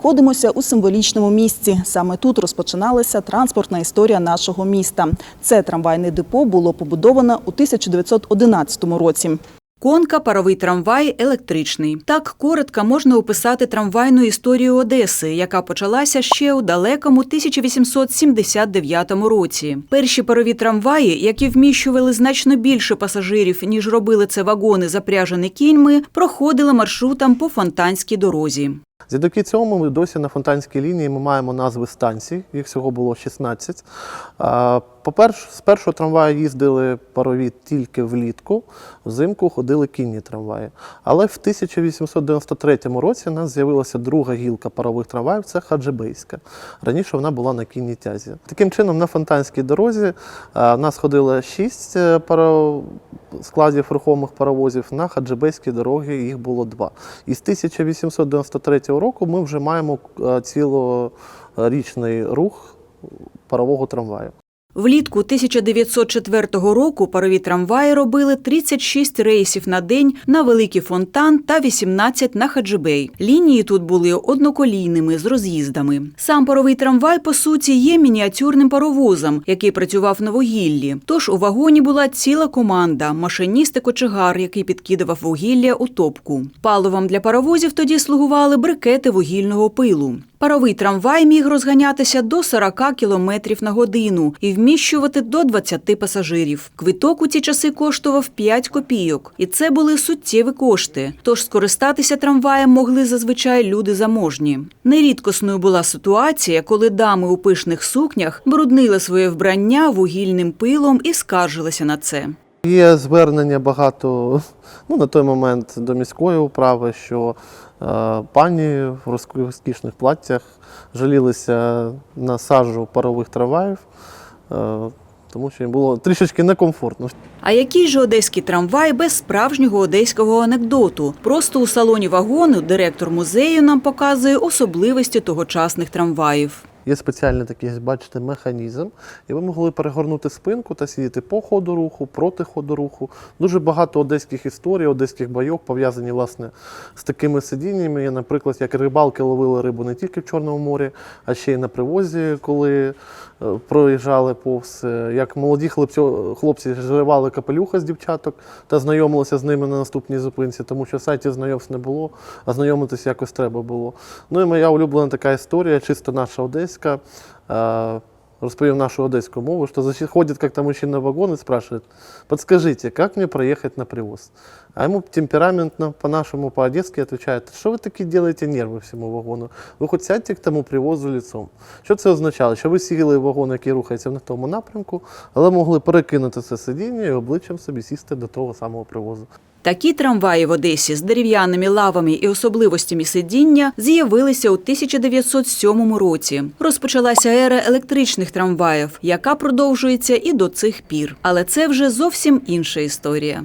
Знаходимося у символічному місці. Саме тут розпочиналася транспортна історія нашого міста. Це трамвайне депо було побудовано у 1911 році. Конка, паровий трамвай, електричний. Так коротко можна описати трамвайну історію Одеси, яка почалася ще у далекому 1879 році. Перші парові трамваї, які вміщували значно більше пасажирів, ніж робили це вагони, запряжені кіньми, проходили маршрутом по фонтанській дорозі. Завдяки цьому ми досі на фонтанській лінії ми маємо назви станцій, їх всього було 16. По-перше, з першого трамваю їздили парові тільки влітку, взимку ходили кінні трамваї. Але в 1893 році у нас з'явилася друга гілка парових трамваїв це Хаджибейська. Раніше вона була на кінній тязі. Таким чином, на фонтанській дорозі у нас ходило 6 паро... складів рухомих паровозів, на Хаджибейській дорогі їх було два. І з 1893 року ми вже маємо е, цілорічний рух парового трамваю. Влітку 1904 року парові трамваї робили 36 рейсів на день на Великий Фонтан та 18 на Хаджибей. Лінії тут були одноколійними з роз'їздами. Сам паровий трамвай, по суті, є мініатюрним паровозом, який працював на вугіллі. Тож у вагоні була ціла команда, машиніст і кочегар, який підкидував вугілля у топку. Паливом для паровозів тоді слугували брикети вугільного пилу. Паровий трамвай міг розганятися до 40 км на годину і вміщувати до 20 пасажирів. Квиток у ті часи коштував 5 копійок, і це були суттєві кошти. Тож скористатися трамваєм могли зазвичай люди заможні. Нерідкосною була ситуація, коли дами у пишних сукнях бруднили своє вбрання вугільним пилом і скаржилися на це. Є звернення багато ну, на той момент до міської управи, що е, пані в розкішних платтях жалілися на сажу парових трамваїв, е, тому що їм було трішечки некомфортно. А який же одеський трамвай без справжнього одеського анекдоту? Просто у салоні вагону директор музею нам показує особливості тогочасних трамваїв. Є спеціальний такий, бачите, механізм, і ви могли перегорнути спинку та сидіти по ходу руху, проти ходу руху. Дуже багато одеських історій, одеських байок пов'язані власне з такими сидіннями. Є, наприклад, як рибалки ловили рибу не тільки в Чорному морі, а ще й на привозі, коли е, проїжджали повз. Е, Як молоді хлопці, хлопці зривали капелюха з дівчаток та знайомилися з ними на наступній зупинці, тому що сайтів знайомств не було, а знайомитися якось треба було. Ну і моя улюблена така історія, чисто наша одеська. Е, Розповів нашу одеську мову, що заходит как-то мужчина в вагон и спрашивает, подскажите, как мне проехать на привоз? А ему темпераментно, по-нашему, по-одесски отвечает, что вы таки делаете нервы всьому вагону? Ви хоч сядьте к тому привозу лицом. Що це означало? Що ви сіли в вагон, який рухається не тому напрямку, але могли перекинути це сидіння і обличчям собі сісти до того самого привозу. Такі трамваї в Одесі з дерев'яними лавами і особливостями сидіння з'явилися у 1907 році. Розпочалася ера електричних трамваїв, яка продовжується і до цих пір. Але це вже зовсім інша історія.